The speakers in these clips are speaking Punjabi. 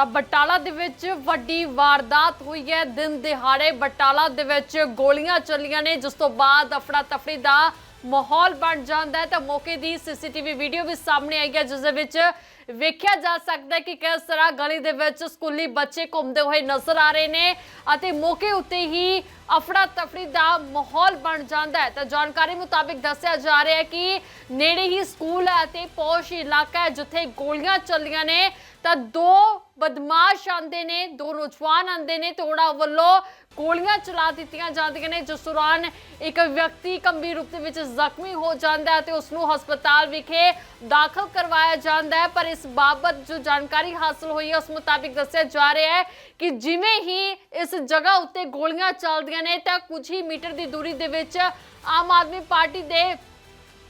ਤਾਂ ਬਟਾਲਾ ਦੇ ਵਿੱਚ ਵੱਡੀ ਵਾਰਦਾਤ ਹੋਈ ਹੈ। ਦਿਨ ਦਿਹਾੜੇ ਬਟਾਲਾ ਦੇ ਵਿੱਚ ਗੋਲੀਆਂ ਚੱਲੀਆਂ ਨੇ, ਜਿਸ ਤੋਂ ਬਾਅਦ ਅਫੜਾ ਤਫੜੀ ਦਾ ਮਾਹੌਲ ਬਣ ਜਾਂਦਾ ਹੈ। ਤਾਂ ਮੌਕੇ ਦੀ ਸੀਸੀਟੀਵੀ ਵੀਡੀਓ ਵੀ ਸਾਹਮਣੇ ਆਈ ਹੈ, ਜਿਸ ਦੇ ਵਿੱਚ ਵੇਖਿਆ ਜਾ ਸਕਦਾ ਹੈ ਕਿ ਕਿਸ ਤਰ੍ਹਾਂ ਗਲੀ ਦੇ ਵਿੱਚ ਸਕੂਲੀ ਬੱਚੇ ਘੁੰਮਦੇ ਹੋਏ ਨਜ਼ਰ ਆ ਰਹੇ ਨੇ ਅਤੇ ਮੌਕੇ ਉੱਤੇ ਹੀ ਅਫੜਾ ਤਫੜੀ ਦਾ ਮਾਹੌਲ ਬਣ ਜਾਂਦਾ ਹੈ। ਤਾਂ ਜਾਣਕਾਰੀ ਮੁਤਾਬਿਕ ਦੱਸਿਆ ਜਾ ਰਿਹਾ ਹੈ ਕਿ ਨੇੜੇ ਹੀ ਸਕੂਲ ਹੈ ਅਤੇ ਪੌਸ਼ ਇਲਾਕਾ ਹੈ ਜਿੱਥੇ ਗੋਲੀਆਂ ਚੱਲੀਆਂ ਨੇ। ਤਾਂ ਦੋ ਬਦਮਾਸ਼ ਆਂਦੇ ਨੇ, ਦੋ ਨੌਜਵਾਨ ਆਂਦੇ ਨੇ ਤੇ ਉਹਨਾਂ ਵੱਲੋਂ ਗੋਲੀਆਂ ਚਲਾ ਦਿੱਤੀਆਂ ਜਾਂਦੀਆਂ ਨੇ, ਜਿਸ ਦੌਰਾਨ ਇੱਕ ਵਿਅਕਤੀ ਗੰਭੀਰ ਰੂਪ ਦੇ ਵਿੱਚ ਜ਼ਖਮੀ ਹੋ ਜਾਂਦਾ ਹੈ ਤੇ ਉਸ ਨੂੰ ਹਸਪਤਾਲ ਵਿਖੇ ਦਾਖਲ ਕਰਵਾਇਆ ਜਾਂਦਾ ਹੈ। ਪਰ ਇਸ ਬਾਬਤ ਜੋ ਜਾਣਕਾਰੀ ਹਾਸਲ ਹੋਈ ਹੈ, ਉਸ ਮੁਤਾਬਿਕ ਦੱਸਿਆ ਜਾ ਰਿਹਾ ਹੈ ਕਿ ਜਿਵੇਂ ਹੀ ਇਸ ਜਗ੍ਹਾ ਉੱਤੇ ਗੋਲੀਆਂ ਚੱਲਦੀਆਂ ਨੇ ਤਾਂ ਕੁਝ ਹੀ ਮੀਟਰ ਦੀ ਦੂਰੀ ਦੇ ਵਿੱਚ ਆਮ ਆਦਮੀ ਪਾਰਟੀ ਦੇ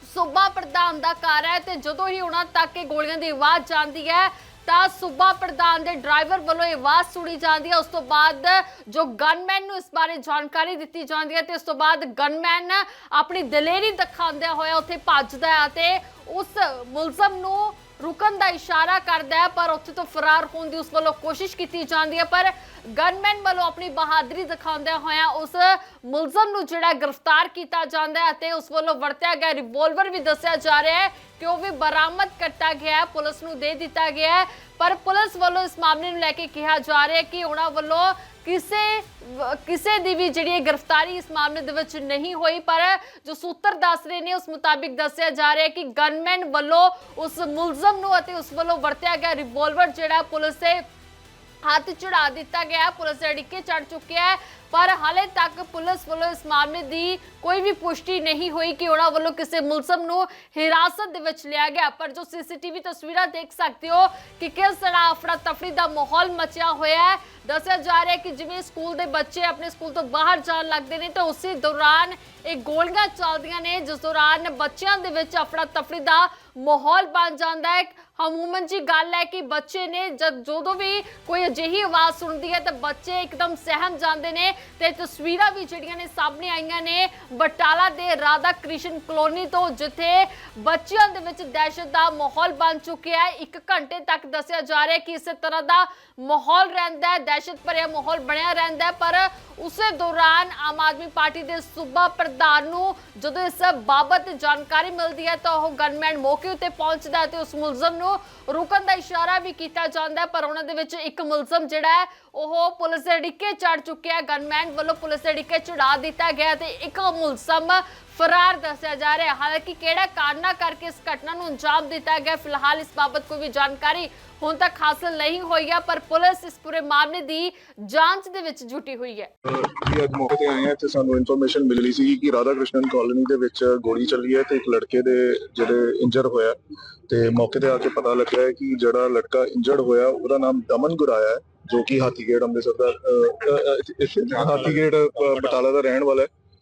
ਸੂਬਾ ਪ੍ਰਧਾਨ ਦਾ ਘਰ ਹੈ ਤੇ ਜਦੋਂ ਹੀ ਉਹਨਾਂ ਤੱਕ ਇਹ ਗੋਲੀਆਂ ਦੀ ਆਵਾਜ਼ ਜਾਂਦੀ ਹੈ ਤਾਂ ਸੂਬਾ ਪ੍ਰਧਾਨ ਦੇ ਡਰਾਈਵਰ ਵੱਲੋਂ ਇਹ ਆਵਾਜ਼ ਸੁਣੀ ਜਾਂਦੀ ਹੈ। ਉਸ ਤੋਂ ਬਾਅਦ ਜੋ ਗਨਮੈਨ ਨੂੰ ਇਸ ਬਾਰੇ ਜਾਣਕਾਰੀ ਦਿੱਤੀ ਜਾਂਦੀ ਹੈ ਤੇ ਉਸ ਤੋਂ ਬਾਅਦ ਗਨਮੈਨ ਆਪਣੀ ਦਲੇਰੀ ਦਿਖਾਉਂਦਿਆਂ ਹੋਇਆ ਉੱਥੇ ਭੱਜਦਾ ਹੈ ਤੇ ਉਸ ਮੁਲਜ਼ਮ ਨੂੰ ਰੁਕਣ ਦਾ ਇਸ਼ਾਰਾ ਕਰਦਾ ਹੈ, ਪਰ ਉੱਥੇ ਤੋਂ ਫਰਾਰ ਹੋਣ ਦੀ ਉਸ ਵੱਲੋਂ ਕੋਸ਼ਿਸ਼ ਕੀਤੀ ਜਾਂਦੀ ਹੈ, ਪਰ ਗਨਮੈਨ ਵੱਲੋਂ ਆਪਣੀ ਬਹਾਦਰੀ ਦਿਖਾਉਂਦਿਆਂ ਹੋਇਆ ਉਸ ਮੁਲਜ਼ਮ ਨੂੰ ਜਿਹੜਾ ਗ੍ਰਿਫਤਾਰ ਕੀਤਾ ਜਾਂਦਾ ਹੈ ਅਤੇ ਉਸ ਵੱਲੋਂ ਵਰਤਿਆ ਗਿਆ ਰਿਵੋਲਵਰ ਵੀ ਦੱਸਿਆ ਜਾ ਰਿਹਾ ਹੈ ਕਿ ਉਹ ਵੀ ਬਰਾਮਦ ਕੀਤਾ ਗਿਆ ਹੈ, ਪੁਲਿਸ ਨੂੰ ਦੇ ਦਿੱਤਾ ਗਿਆ ਹੈ, ਪਰ ਪੁਲਿਸ ਵੱਲੋਂ ਇਸ ਮਾਮਲੇ ਨੂੰ ਲੈ ਕੇ ਕਿਹਾ ਜਾ ਰਿਹਾ ਹੈ ਕਿ ਉਹਨਾਂ ਵੱਲੋਂ ਕਿਸੇ ਕਿਸੇ ਦੀ ਵੀ ਜਿਹੜੀ ਇਹ ਗ੍ਰਿਫਤਾਰੀ ਇਸ ਮਾਮਲੇ ਦੇ ਵਿੱਚ ਨਹੀਂ ਹੋਈ, ਪਰ ਜੋ ਸੂਤਰ ਦੱਸ ਰਹੇ ਨੇ ਉਸ ਮੁਤਾਬਿਕ ਦੱਸਿਆ ਜਾ ਰਿਹਾ ਹੈ ਕਿ ਗਨਮੈਨ ਵੱਲੋਂ ਉਸ ਮੁਲਜ਼ਮ ਨੂੰ ਅਤੇ ਉਸ ਵੱਲੋਂ ਵਰਤਿਆ ਗਿਆ ਰਿਵੋਲਵਰ ਜਿਹੜਾ ਪੁਲਿਸ ਦੇ ਹੱਥ ਚੜਾ ਦਿੱਤਾ ਗਿਆ ਹੈ। ਪੁਲਿਸ ਦੇ ਅੜਿੱਕੇ ਚੜ ਚੁੱਕਿਆ ਹੈ। ਪਰ ਹਾਲੇ ਤੱਕ ਪੁਲਿਸ ਵੱਲੋਂ ਇਸ ਮਾਮਲੇ ਦੀ ਕੋਈ ਵੀ ਪੁਸ਼ਟੀ ਨਹੀਂ ਹੋਈ ਕਿ ਉਹਨਾਂ ਵੱਲੋਂ ਕਿਸੇ ਮੁਲਜ਼ਮ ਨੂੰ ਹਿਰਾਸਤ ਦੇ ਵਿੱਚ ਲਿਆ ਗਿਆ। ਪਰ ਜੋ ਸੀਸੀਟੀਵੀ ਤਸਵੀਰਾਂ ਦੇਖ ਸਕਦੇ ਹੋ ਕਿ ਕਿਸ ਤਰ੍ਹਾਂ ਅਫੜਾ ਤਫੜੀ ਦਾ ਮਾਹੌਲ ਮਚਿਆ ਹੋਇਆ ਹੈ। ਦੱਸਿਆ ਜਾ ਰਿਹਾ ਹੈ ਕਿ ਜਿਵੇਂ ਸਕੂਲ ਦੇ ਬੱਚੇ ਆਪਣੇ ਸਕੂਲ ਤੋਂ ਬਾਹਰ ਜਾਣ ਲੱਗਦੇ ਨੇ, ਤਾਂ ਉਸੇ ਦੌਰਾਨ ਇਹ ਗੋਲੀਆਂ ਚੱਲਦੀਆਂ ਨੇ। ਜਿਸ ਦੌਰਾਨ ਬੱਚਿਆਂ ਦੇ ਵਿੱਚ ਅਫੜਾ ਤਫੜੀ ਦਾ ਮਾਹੌਲ ਬਣ ਜਾਂਦਾ ਹੈ। ਅਮੂਮਨ ਜੀ, ਗੱਲ ਹੈ ਕਿ ਬੱਚੇ ਨੇ ਜਦ ਜਦੋਂ ਵੀ ਕੋਈ ਅਜਿਹੀ ਆਵਾਜ਼ ਸੁਣਦੀ ਹੈ ਤਾਂ ਬੱਚੇ ਇੱਕਦਮ ਸਹਿਮ ਜਾਂਦੇ ਨੇ ਤੇ ਤਸਵੀਰਾਂ ਵੀ ਜਿਹੜੀਆਂ ਨੇ ਸਾਹਮਣੇ ਆਈਆਂ ਨੇ ਬਟਾਲਾ ਦੇ ਰਾਧਾ ਕ੍ਰਿਸ਼ਨ ਕਲੋਨੀ ਤੋਂ, ਜਿੱਥੇ ਬੱਚਿਆਂ ਦੇ ਵਿੱਚ ਦਹਿਸ਼ਤ ਦਾ ਮਾਹੌਲ ਬਣ ਚੁੱਕਿਆ ਹੈ। ਇੱਕ ਘੰਟੇ ਤੱਕ ਦੱਸਿਆ ਜਾ ਰਿਹਾ ਕਿ ਇਸੇ ਤਰ੍ਹਾਂ ਦਾ ਮਾਹੌਲ ਰਹਿੰਦਾ ਹੈ, ਦਹਿਸ਼ਤ ਭਰਿਆ ਮਾਹੌਲ ਬਣਿਆ ਰਹਿੰਦਾ ਹੈ, ਪਰ ਉਸੇ ਦੌਰਾਨ ਆਮ ਆਦਮੀ ਪਾਰਟੀ ਦੇ ਸੂਬਾ ਪ੍ਰਧਾਨ ਨੂੰ ਜਦੋਂ ਇਸ ਬਾਬਤ ਜਾਣਕਾਰੀ ਮਿਲਦੀ ਹੈ ਤਾਂ ਉਹ ਗਨਮੈਨ ਮੌਕੇ ਉੱਤੇ ਪਹੁੰਚਦਾ ਹੈ ਤੇ ਉਸ ਮੁਲਜ਼ਮ ਨੂੰ ਰੁਕਣ ਦਾ ਇਸ਼ਾਰਾ ਵੀ ਕੀਤਾ ਜਾਂਦਾ ਪਰ ਉਹਨਾਂ ਦੇ ਵਿੱਚ ਇੱਕ ਮੁਲਜ਼ਮ ਜਿਹੜਾ ਹੈ, ਉਹ ਪੁਲਿਸ ਦੇ ਡਿੱਕੇ ਚੜ ਚੁੱਕਿਆ ਗਨਮੈਨ ਵੱਲੋਂ ਪੁਲਿਸ ਦੇ ਡਿੱਕੇ ਚੜਾ ਦਿੱਤਾ ਗਿਆ ਤੇ ਇੱਕ ਮੁਲਜ਼ਮ ਫਰਾਰ ਦੱਸਿਆ ਜਾ ਰਿਹਾ ਹੈ। ਹਾਲਾਂਕਿ ਕਿਹੜਾ ਕਾਰਨਾ ਕਰਕੇ ਇਸ ਘਟਨਾ ਨੂੰ ਅੰਜਾਮ ਦਿੱਤਾ ਗਿਆ ਫਿਲਹਾਲ ਇਸ ਬਾਬਤ ਕੋਈ ਵੀ ਜਾਣਕਾਰੀ ਹੁਣ ਤੱਕ ਹਾਸਲ ਨਹੀਂ ਹੋਈ ਹੈ ਪਰ ਪੁਲਿਸ ਇਸ ਪੂਰੇ ਮਾਮਲੇ ਦੀ ਜਾਂਚ ਦੇ ਵਿੱਚ ਜੁਟੀ ਹੋਈ ਹੈ। ਜੀ ਅੱਜ ਮੌਕੇ ਤੇ ਆਏ ਹਾਂ ਤੇ ਸਾਨੂੰ ਇਨਫੋਰਮੇਸ਼ਨ ਮਿਲੀ ਸੀ ਕਿ ਰਾਧਾ ਕ੍ਰਿਸ਼ਨ ਕਾਲੋਨੀ ਦੇ ਵਿੱਚ ਗੋਲੀ ਚੱਲੀ ਹੈ ਤੇ ਇੱਕ ਲੜਕੇ ਦੇ ਜਿਹੜੇ ਇੰਜਰ ਹੋਇਆ ਤੇ ਮੌਕੇ ਤੇ ਆ ਕੇ ਪਤਾ ਲੱਗਾ ਹੈ ਕਿ ਜਿਹੜਾ ਲੜਕਾ ਇੰਜਰਡ ਹੋਇਆ ਉਹਦਾ ਨਾਮ ਦਮਨ ਗੁਰਾਇਆ ਹੈ ਜੋ ਕਿ ਹਾਥੀਗੇਟ ਅੰਮ੍ਰਿਤਸਰ ਦਾ ਅਹ, ਅਹ, ਅਹ, ਇੱਥੇ ਅਹ, ਬਟਾਲਾ ਦਾ ਰਹਿਣ ਵਾਲਾ ਹੈ।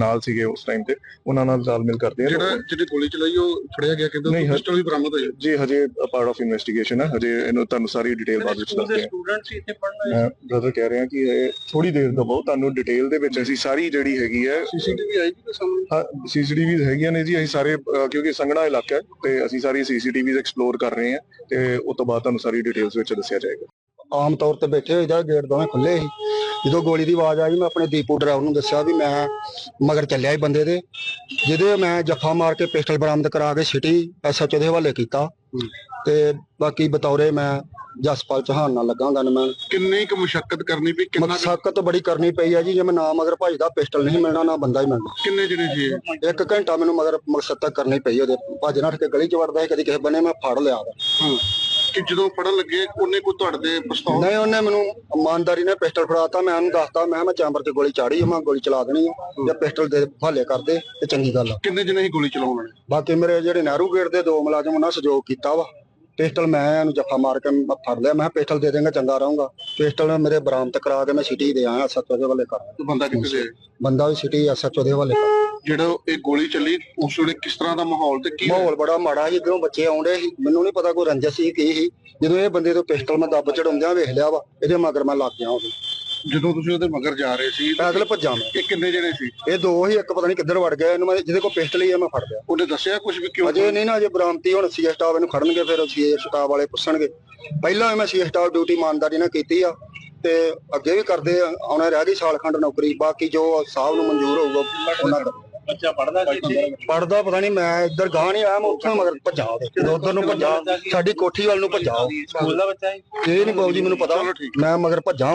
ਨਾਲ ਸੀਗੇ ਉਸ ਟਾਈਮ ਤੇ ਉਹਨਾਂ ਨਾਲ ਤਾਲਮੇਲ ਕਰਦੇ ਹਾਂ ਜਿਹੜਾ ਜਿਹੜੀ ਗੋਲੀ ਚਲਾਈ ਉਹ ਫੜਿਆ ਗਿਆ ਕਹਿੰਦੇ ਪਿਸਟਲ ਵੀ ਬਰਾਮਦ ਹੋਈ। ਜੀ ਹਜੇ ਪਾਰਟ ਆਫ ਇਨਵੈਸਟੀਗੇਸ਼ਨ ਹੈ ਹਜੇ ਇਹਨੂੰ ਤੁਹਾਨੂੰ ਸਾਰੀ ਡਿਟੇਲ ਬਾਅਦ ਵਿੱਚ ਦੱਸਦੇ ਹਾਂ ਸਟੂਡੈਂਟ ਸੀ ਇੱਥੇ ਪੜ੍ਹਨ ਮੈਂ ਬ੍ਰਦਰ ਕਹਿ ਰਿਹਾ ਕਿ ਇਹ ਥੋੜੀ ਦੇਰ ਦਵੋ ਤੁਹਾਨੂੰ ਡਿਟੇਲ ਦੇ ਵਿੱਚ ਅਸੀਂ ਸਾਰੀ ਜਿਹੜੀ ਹੈਗੀ ਹੈ ਸੀਸੀਟੀਵੀ ਆਏਗੀ ਤੇ ਸਾਹਮਣੇ ਹਾਂ ਸੀਸੀਟੀਵੀਜ਼ ਹੈਗੀਆਂ ਨੇ ਜੀ ਅਸੀਂ ਸਾਰੇ ਕਿਉਂਕਿ ਸੰਘਣਾ ਇਲਾਕਾ ਹੈ ਤੇ ਅਸੀਂ ਸਾਰੀ ਸੀਸੀਟੀਵੀਜ਼ ਐਕਸਪਲੋਰ ਕਰ ਰਹੇ ਹਾਂ ਤੇ ਉਸ ਤੋਂ ਬਾਅਦ ਤੁਹਾਨੂੰ ਸਾਰੀ ਡਿਟੇਲਸ ਵਿੱਚ ਦੱਸਿਆ ਜਾਏਗਾ। ਆਮ ਤੌਰ ਤੇ ਬੈਠੇ ਹੋਏ ਦਾ ਗੇਟ ਦੋਵੇਂ ਖੁੱਲੇ ਸੀ ਜਦੋਂ ਗੋਲੀ ਦੀ ਆਵਾਜ਼ ਆਈ ਮੈਂ ਆਪਣੇ ਦੀਪੂ ਡਰਾਈਵਰ ਨੂੰ ਦੱਸਿਆ ਵੀ ਮੈਂ ਮਗਰ ਚੱਲਿਆ ਹੀ ਬੰਦੇ ਦੇ ਜਿਹਦੇ ਮੈਂ ਜੱਫਾ ਮਾਰ ਕੇ ਪਿਸਟਲ ਬਰਾਮਦ ਕਰਾ ਕੇ ਸਿਟੀ ਐਸਐਚਓ ਦੇ ਹਵਾਲੇ ਕੀਤਾ। ਤੇ ਬਾਕੀ ਬਤੌਰੇ ਮੈਂ ਜਸਪਾਲ ਚੌਹਾਨ ਨਾਲ ਲੱਗਾ ਗਨਮੈਨ ਕਿੰਨੀ ਕੁ ਮੁਸ਼ਕਲ ਕਰਨੀ ਪਈ ਕਿੰਨਾ ਮਕਸਦ ਬੜੀ ਕਰਨੀ ਪਈ ਹੈ ਜੀ ਜੇ ਮੈਂ ਨਾ ਮਗਰ ਭਜਦਾ ਪਿਸਟਲ ਨਹੀਂ ਮਿਲਣਾ ਨਾ ਬੰਦਾ ਹੀ ਮਿਲਣਾ। ਕਿੰਨੇ ਜਿਹੜੇ ਇਹ? ਇੱਕ ਘੰਟਾ ਮੈਨੂੰ ਮਗਰ ਮਕਸਦ ਤੱਕ ਕਰਨੀ ਪਈ ਉਹਦੇ ਭੱਜ ਨੱਠ ਕੇ ਗਲੀ ਚ ਵੜਦਾ ਸੀ ਕਦੀ ਕਿਸੇ ਬੰਨੇ ਮੈਂ ਫੜ ਲਿਆ। ਉਹਦਾ। ਕਿ ਜਦੋਂ ਫੜਨ ਲੱਗੇ ਉਹਨੇ ਕੋਈ ਤੁਹਾਡੇ ਤੇ ਪਿਸਤੌਲ ਨਹੀਂ ਉਹਨੇ ਮੈਨੂੰ ਇਮਾਨਦਾਰੀ ਨਾਲ ਪਿਸਟਲ ਫੜਾਤਾ ਮੈਂ ਉਹਨੂੰ ਦੱਸਤਾ ਮੈਂ ਮੈਂ ਚੈਂਬਰ ਤੇ ਗੋਲੀ ਚਾੜੀ ਮੈਂ ਗੋਲੀ ਚਲਾ ਦੇਣੀ ਆ ਜਾਂ ਪਿਸਟਲ ਦੇ ਹਵਾਲੇ ਕਰਦੇ ਤੇ ਚੰਗੀ ਗੱਲ ਆ। ਕਿੰਨੇ ਜਣੇ ਸੀ ਗੋਲੀ ਚਲਾਉਣ ਵਾਲੇ? ਬਾਕੀ ਮੇਰੇ ਜਿਹੜੇ ਨਹਿਰੂ ਗੇਟ ਦੇ ਦੋ ਮੁਲਾਜ਼ਮ ਉਹਨਾਂ ਸਹਿਯੋਗ ਕੀਤਾ ਵਾ। ਪਿਸਟਲ ਮੈਂ ਇਹਨੂੰ ਜੱਫਾ ਮਾਰ ਕੇ ਮੈਂ ਫੜ ਲਿਆ ਮੈਂ ਕਿਹਾ ਪਿਸਟਲ ਦੇ ਦੇਂਗਾ ਚੰਗਾ ਰਹੂੰਗਾ। ਪਿਸਟਲ ਮੇਰੇ ਬਰਾਮਦ ਕਰਾ ਕੇ ਮੈਂ ਸਿਟੀ ਦੇ ਆਇਆ ਸੱਚੋ ਦੇ ਵਾਲੇ ਕਰ ਤੇ ਬੰਦਾ ਕਿੱਥੇ ਦੇ ਬੰਦਾ ਵੀ ਸਿਟੀ ਐਸਐਚਓ ਦੇ ਵਾਲੇ ਕਰ ਜਿਹੜਾ ਇਹ ਗੋਲੀ ਚੱਲੀ ਉਸ ਵੇਲੇ ਕਿਸ ਤਰ੍ਹਾਂ ਦਾ ਮਾਹੌਲ ਤੇ ਕੀ ਮਾਹੌਲ ਬੜਾ ਮਾੜਾ ਸੀ ਇਧਰੋਂ ਬੱਚੇ ਆਉਂਦੇ ਸੀ। ਮੈਨੂੰ ਨਹੀਂ ਪਤਾ ਕੋਈ ਰੰਜਸ ਸੀ ਕੀ ਸੀ। ਜਦੋਂ ਇਹ ਬੰਦੇ ਤੋਂ ਪਿਸਟਲ ਮੈਂ ਦੱਬ ਚੜਾਉਂਦਿਆਂ ਵੇਖ ਲਿਆ ਵਾ ਇਹਦੇ ਮਗਰ ਮੈਂ ਲੱਗ ਗਿਆ ਉਹਦੇ ਜਦੋਂ ਤੁਸੀਂ ਉਹਦੇ ਮਗਰ ਜਾ ਰਹੇ ਸੀ ਪੈਦਲ ਭੱਜਾਂ ਮੈਂ। ਇਹ ਕਿੰਨੇ ਜਣੇ ਸੀ? ਇਹ ਦੋ ਹੀ ਇੱਕ ਪਤਾ ਨਹੀਂ ਕਿੱਧਰ ਵੜ ਗਿਆ ਇਹਨੂੰ ਮੈਂ ਜਿਹਦੇ ਕੋਲ ਪਿਸਟਲ ਹੀ ਆ ਮੈਂ ਫੜ ਲਿਆ। ਉਹਨੇ ਦੱਸਿਆ ਕੁਝ ਵੀ ਕਿਉਂ? ਅਜੇ ਨਹੀਂ ਨਾ ਅਜੇ ਬਰਾਮਤੀ ਹੁਣ ਸੀ ਸਟਾਫ ਇਹਨੂੰ ਖੜਨਗੇ ਫਿਰ ਸੀ ਸਟਾਫ ਵਾਲੇ ਪੁੱਛਣਗੇ। ਪਹਿਲਾਂ ਵੀ ਮੈਂ ਸੀ ਸਟਾਫ ਡਿਊਟੀ ਇਮਾਨਦਾਰੀ ਨਾਲ ਕੀਤੀ ਆ ਤੇ ਅੱਗੇ ਵੀ ਕਰਦੇ ਆ ਆਉਣਾ ਰਹਿ ਗਈ ਸਾਲ ਖੰਡ ਨੌਕਰੀ ਬਾਕੀ ਜੋ ਸਾਹਿਬ ਨੂੰ ਮਨਜ਼ੂਰ ਹੋਊਗਾ ਉਹਨਾਂ ਦਾ। ਬੱਚਾ ਪੜਦਾ ਪੜਦਾ ਪਤਾ ਨਹੀਂ ਮੈਂ ਇੱਧਰ ਗਾਂ ਨਹੀਂ ਆਇਆ ਮੈਂ ਉੱਥੋਂ ਮਗਰ ਭੱਜਾ ਉਹਦੇ। ਉਧਰ ਨੂੰ ਭੱਜਾ ਸਾਡੀ ਕੋਠੀ ਵੱਲ ਨੂੰ ਭੱਜਾ। ਸਕੂਲ ਦਾ ਬੱਚਾ ਹੈ ਇਹ ਨਹੀਂ ਬਾਊ ਜੀ ਮੈਨੂੰ ਪਤਾ। ਮੈਂ ਮਗਰ ਭੱਜਾ।